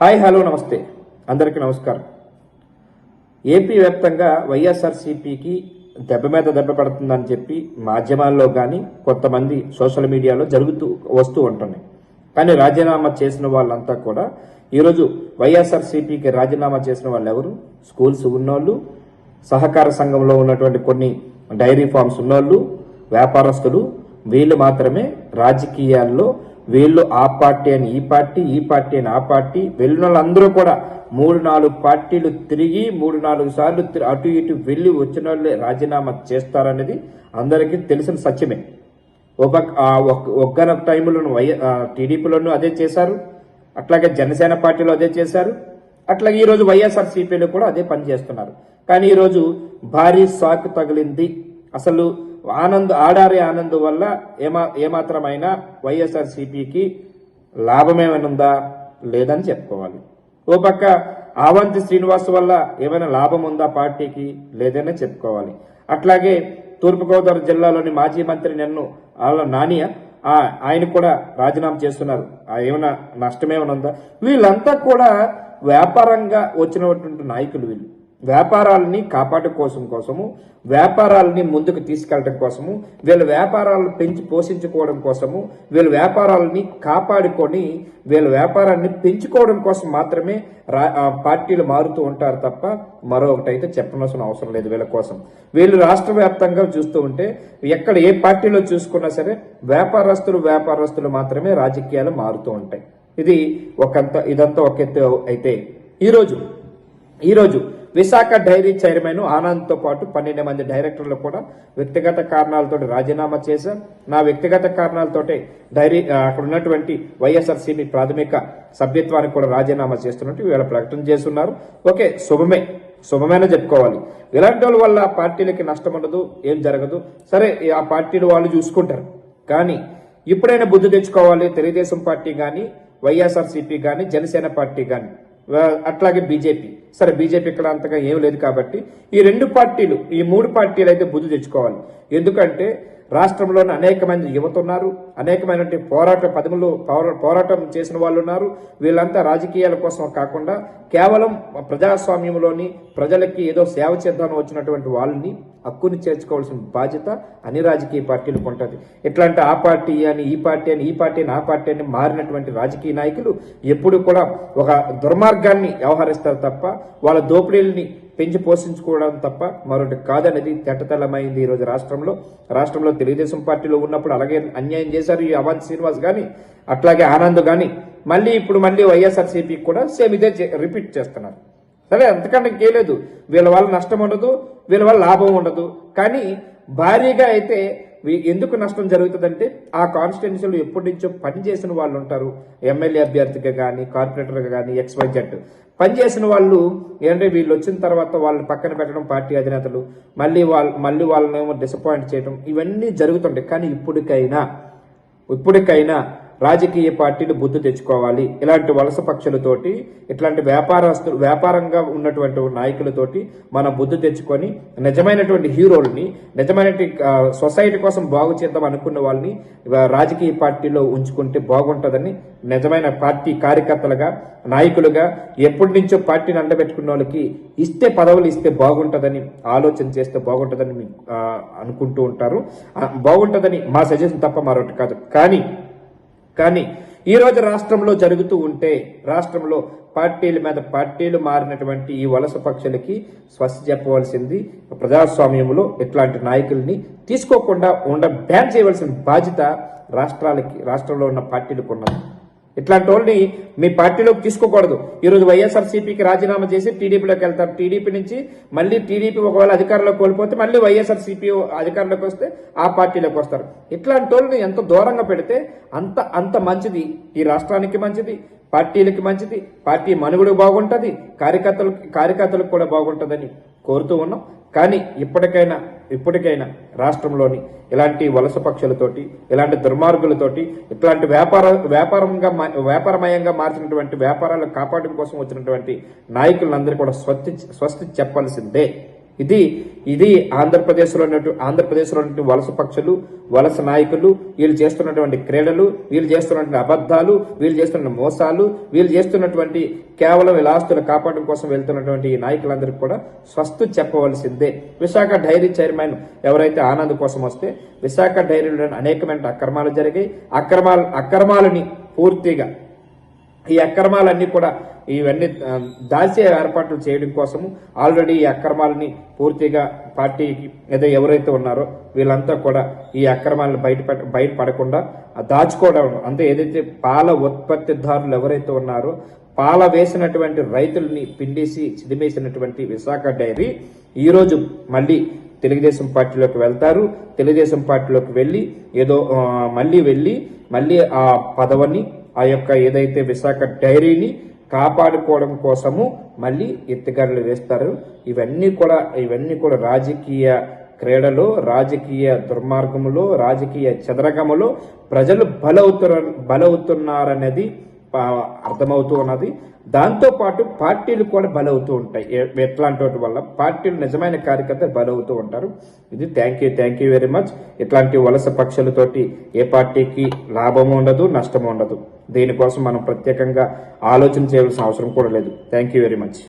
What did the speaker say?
Hi hello నమస్తే. అందరికీ నమస్కారం. ఏపీ వ్యాప్తంగా వైఎస్ఆర్సీపీకి దెబ్బ మీద దెబ్బ పడుతుందని చెప్పి మాధ్యమాల్లో కానీ కొంతమంది సోషల్ మీడియాలో జరుగుతూ వస్తూ ఉంటున్నాయి. కానీ రాజీనామా చేసిన వాళ్ళంతా కూడా ఈరోజు వైఎస్ఆర్సీపీకి రాజీనామా చేసిన వాళ్ళు ఎవరు? స్కూల్స్ ఉన్నోళ్ళు సహకార సంఘంలో ఉన్నటువంటి కొన్ని డైరీ ఫార్మ్స్ ఉన్నోళ్ళు వ్యాపారస్తులు వీళ్ళు మాత్రమే రాజకీయాల్లో వీళ్ళు ఆ పార్టీ అని ఈ పార్టీ ఈ పార్టీ అని ఆ పార్టీ వెళ్ళిన వాళ్ళందరూ కూడా మూడు నాలుగు పార్టీలు తిరిగి మూడు నాలుగు సార్లు అటు ఇటు వెళ్ళి వచ్చిన వాళ్ళే రాజీనామా చేస్తారనేది అందరికీ తెలిసిన సత్యమే. ఒక ఆ ఒక్- టైంలోను వై టీడీపీలోనూ అదే చేశారు. అట్లాగే జనసేన పార్టీలో అదే చేశారు. అట్లాగే ఈరోజు వైఎస్ఆర్ సిపిలో కూడా అదే పని చేస్తున్నారు. కానీ ఈరోజు భారీ షాక్ తగిలింది. అసలు ఆనంద్ ఆడారి ఆనంద్ వల్ల ఏమా ఏమాత్రమైనా వైఎస్ఆర్ సిపికి లాభమేమైనా ఉందా లేదని చెప్పుకోవాలి. ఓ పక్క ఆవంతి శ్రీనివాస్ వల్ల ఏమైనా లాభం ఉందా పార్టీకి లేదనే చెప్పుకోవాలి. అట్లాగే తూర్పుగోదావరి జిల్లాలోని మాజీ మంత్రి నన్ను వాళ్ళ నానియ ఆ, ఆయన కూడా రాజీనామా చేస్తున్నారు. ఆ, ఏమైనా నష్టమేమైనా ఉందా వీళ్ళంతా కూడా వ్యాపారంగా వచ్చినటువంటి నాయకులు వీళ్ళు. వ్యాపారాలని కాపాడు కోసం కోసము వ్యాపారాలని ముందుకు తీసుకెళ్ళడం కోసము వీళ్ళ వ్యాపారాలను పెంచి పోషించుకోవడం కోసము వీళ్ళ వ్యాపారాలని కాపాడుకొని వీళ్ళ వ్యాపారాన్ని పెంచుకోవడం కోసం మాత్రమే రా- పార్టీలు మారుతూ ఉంటారు తప్ప మరొకటి అయితే చెప్పనవసరం అవసరం లేదు వీళ్ళ కోసం. వీళ్ళు రాష్ట్ర వ్యాప్తంగా చూస్తూ ఉంటే ఎక్కడ ఏ పార్టీలో చూసుకున్నా సరే వ్యాపారస్తులు వ్యాపారస్తులు మాత్రమే రాజకీయాలు మారుతూ ఉంటాయి. ఇది ఒకంత ఇదంతా ఒక ఎత్తు అయితే ఈరోజు ఈరోజు విశాఖ డైరీ చైర్మన్ ఆనంద్తో పాటు పన్నెండు మంది డైరెక్టర్లు కూడా వ్యక్తిగత కారణాలతో రాజీనామా చేశారు. నా వ్యక్తిగత కారణాలతోటే డైరీ అక్కడ ఉన్నటువంటి వైఎస్ఆర్సీపీ ప్రాథమిక సభ్యత్వానికి కూడా రాజీనామా చేస్తున్నట్టు వీళ్ళ ప్రకటన చేస్తున్నారు. ఓకే శుభమే. శుభమైన చెప్పుకోవాలి. ఇలాంటి వాళ్ళ వల్ల పార్టీలకి నష్టం ఉండదు ఏం జరగదు. సరే ఆ పార్టీలు వాళ్ళు చూసుకుంటారు. కానీ ఇప్పుడైనా బుద్ధి తెచ్చుకోవాలి. తెలుగుదేశం పార్టీ కానీ వైఎస్ఆర్సీపీ కానీ జనసేన పార్టీ కానీ అట్లాగే బీజేపీ సరే బీజేపీ ఇక్కడ అంతగా ఏం లేదు కాబట్టి ఈ రెండు పార్టీలు ఈ మూడు పార్టీలు అయితే బుద్ధి తెచ్చుకోవాలి. ఎందుకంటే రాష్ట్రంలోని అనేక మంది యువత ఉన్నారు అనేకమైనటువంటి పోరాట పదములు పోరా- పోరాటం చేసిన వాళ్ళు ఉన్నారు వీళ్ళంతా రాజకీయాల కోసం కాకుండా కేవలం ప్రజాస్వామ్యంలోని ప్రజలకి ఏదో సేవ చేద్దామని వచ్చినటువంటి వాళ్ళని హక్కుని చేర్చుకోవాల్సిన బాధ్యత అన్ని రాజకీయ పార్టీలకు ఉంటుంది. ఎట్లంటే ఆ పార్టీ అని ఈ పార్టీ అని ఈ పార్టీ అని ఆ పార్టీ అని మారినటువంటి రాజకీయ నాయకులు ఎప్పుడు కూడా ఒక దుర్మార్గాన్ని వ్యవహరిస్తారు తప్ప వాళ్ళ దోపిడీల్ని పెంచి పోషించుకోవడం తప్ప మరొకటి కాదనేది తెట్టతెల్లమైంది ఈ రోజు రాష్ట్రంలో. రాష్ట్రంలో తెలుగుదేశం పార్టీలో ఉన్నప్పుడు అలాగే అన్యాయం చేశారు ఈ అవంత్ శ్రీనివాస్ కానీ అట్లాగే ఆనంద్ కానీ మళ్ళీ ఇప్పుడు మళ్ళీ వైఎస్ఆర్సీపీ కూడా సేమ్ ఇదే చే- రిపీట్ చేస్తున్నారు. సరే అంతకంటే ఇంకేలేదు వీళ్ళ వల్ల నష్టం ఉండదు వీళ్ళ వల్ల లాభం ఉండదు. కానీ భారీగా అయితే ఎందుకు నష్టం జరుగుతుందంటే ఆ కాన్స్టిట్యున్సీలో ఎప్పటి నుంచో పనిచేసిన వాళ్ళు ఉంటారు. ఎమ్మెల్యే అభ్యర్థిగా కానీ కార్పొరేటర్గా కానీ ఎక్స్వైజెడ్ పనిచేసిన వాళ్ళు ఏంటంటే వీళ్ళు వచ్చిన తర్వాత వాళ్ళని పక్కన పెట్టడం పార్టీ అధినేతలు మళ్ళీ వాళ్ళు మళ్ళీ వాళ్ళనేమో డిసప్పాయింట్ చేయడం ఇవన్నీ జరుగుతుంటాయి. కానీ ఇప్పటికైనా ఇప్పటికైనా రాజకీయ పార్టీలు బుద్ధి తెచ్చుకోవాలి. ఇలాంటి వలస పక్షులతోటి ఇట్లాంటి వ్యాపారస్తులు వ్యాపారంగా ఉన్నటువంటి నాయకులతోటి మనం బుద్ధి తెచ్చుకొని నిజమైనటువంటి హీరోల్ని నిజమైనటువంటి సొసైటీ కోసం బాగు చేద్దాం అనుకున్న వాళ్ళని రాజకీయ పార్టీలో ఉంచుకుంటే బాగుంటుందని నిజమైన పార్టీ కార్యకర్తలుగా నాయకులుగా ఎప్పటి నుంచో పార్టీని అండబెట్టుకున్న వాళ్ళకి ఇస్తే పదవులు ఇస్తే బాగుంటుందని ఆలోచన చేస్తే బాగుంటుందని అనుకుంటూ ఉంటారు. బాగుంటుందని మా సజెషన్ తప్ప మరొకటి కాదు. కానీ కానీ ఈ రోజు రాష్ట్రంలో జరుగుతూ ఉంటే రాష్ట్రంలో పార్టీల మీద పార్టీలు మారినటువంటి ఈ వలస పక్షులకి స్వస్తి చెప్పవలసింది ప్రజాస్వామ్యంలో ఇట్లాంటి నాయకుల్ని తీసుకోకుండా ఉండ బ్యాన్ చేయవలసిన బాధ్యత రాష్ట్రాలకి రాష్ట్రంలో ఉన్న పార్టీలకు ఉన్నది. ఇట్లాంటి వాళ్ళని మీ పార్టీలోకి తీసుకోకూడదు. ఈరోజు వైఎస్ఆర్సీపీకి రాజీనామా చేసి టీడీపీలోకి వెళ్తారు. టీడీపీ నుంచి మళ్ళీ టీడీపీ ఒకవేళ అధికారంలో కోల్పోతే మళ్ళీ వైఎస్ఆర్సీపీ అధికారంలోకి వస్తే ఆ పార్టీలోకి వస్తారు. ఇట్లాంటి వాళ్ళని ఎంత దూరంగా పెడితే అంత అంత మంచిది. ఈ రాష్ట్రానికి మంచిది. పార్టీలకి మంచిది పార్టీ మనుగడ బాగుంటుంది కార్యకర్తలు కార్యకర్తలకు కూడా బాగుంటుందని కోరుతూ ఉన్నాం. కానీ ఇప్పటికైనా ఇప్పటికైనా రాష్ట్రంలోని ఇలాంటి వలస పక్షులతోటి ఇలాంటి దుర్మార్గులతోటి ఇట్లాంటి వ్యాపార వ్యాపారంగా వ్యాపారమయంగా మార్చినటువంటి వ్యాపారాలు కాపాడడం కోసం వచ్చినటువంటి నాయకులందరూ కూడా స్వస్తి స్వస్తి చెప్పాల్సిందే. ఇది ఇది ఆంధ్రప్రదేశ్లో ఉన్నటువంటి ఆంధ్రప్రదేశ్లో ఉన్నటువంటి వలస పక్షులు వలస నాయకులు వీళ్ళు చేస్తున్నటువంటి క్రీడలు వీళ్ళు చేస్తున్నటువంటి అబద్ధాలు వీళ్ళు చేస్తున్న మోసాలు వీళ్ళు చేస్తున్నటువంటి కేవలం వీళ్ళ ఆస్తులు కాపాడడం కోసం వెళ్తున్నటువంటి ఈ నాయకులందరికీ కూడా స్వస్థ చెప్పవలసిందే. విశాఖ డైరీ చైర్మన్ ఎవరైతే ఆనంద్ కోసం వస్తే విశాఖ డైరీలో అనేకమైన అక్రమాలు జరిగాయి. అక్రమాలు అక్రమాలని పూర్తిగా ఈ అక్రమాలన్నీ కూడా ఇవన్నీ దాచే ఏర్పాట్లు చేయడం కోసము ఆల్రెడీ ఈ అక్రమాలని పూర్తిగా పార్టీకి ఏదో ఎవరైతే ఉన్నారో వీళ్ళంతా కూడా ఈ అక్రమాలను బయట బయటపడకుండా దాచుకోవడం. అంటే ఏదైతే పాల ఉత్పత్తిదారులు ఎవరైతే ఉన్నారో పాల వేసినటువంటి రైతుల్ని పిండేసి చిదిమేసినటువంటి విశాఖ డైరీ ఈరోజు మళ్ళీ తెలుగుదేశం పార్టీలోకి వెళ్తారు. తెలుగుదేశం పార్టీలోకి వెళ్ళి ఏదో మళ్ళీ వెళ్ళి మళ్ళీ ఆ పదవిని ఆ యొక్క ఏదైతే విశాఖ డైరీని కాపాడుకోవడం కోసము మళ్ళీ ఎత్తుగడలు వేస్తారు. ఇవన్నీ కూడా ఇవన్నీ కూడా రాజకీయ క్రీడలో రాజకీయ దుర్మార్గములో రాజకీయ చదరగములో ప్రజలు బలవుతున్నారు బలవుతున్నారనేది అర్థమవుతూ ఉన్నది. దాంతో పాటు పార్టీలు కూడా బలవుతూ ఉంటాయి. ఎట్లాంటి వాటి వల్ల పార్టీలు నిజమైన కార్యకర్త బలవుతూ ఉంటారు. ఇది thank you thank you very much ఇట్లాంటి వలస పక్షులతోటి ఏ పార్టీకి లాభం ఉండదు నష్టం ఉండదు. దీనికోసం మనం ప్రత్యేకంగా ఆలోచన చేయాల్సిన అవసరం కూడా లేదు. Thank you very much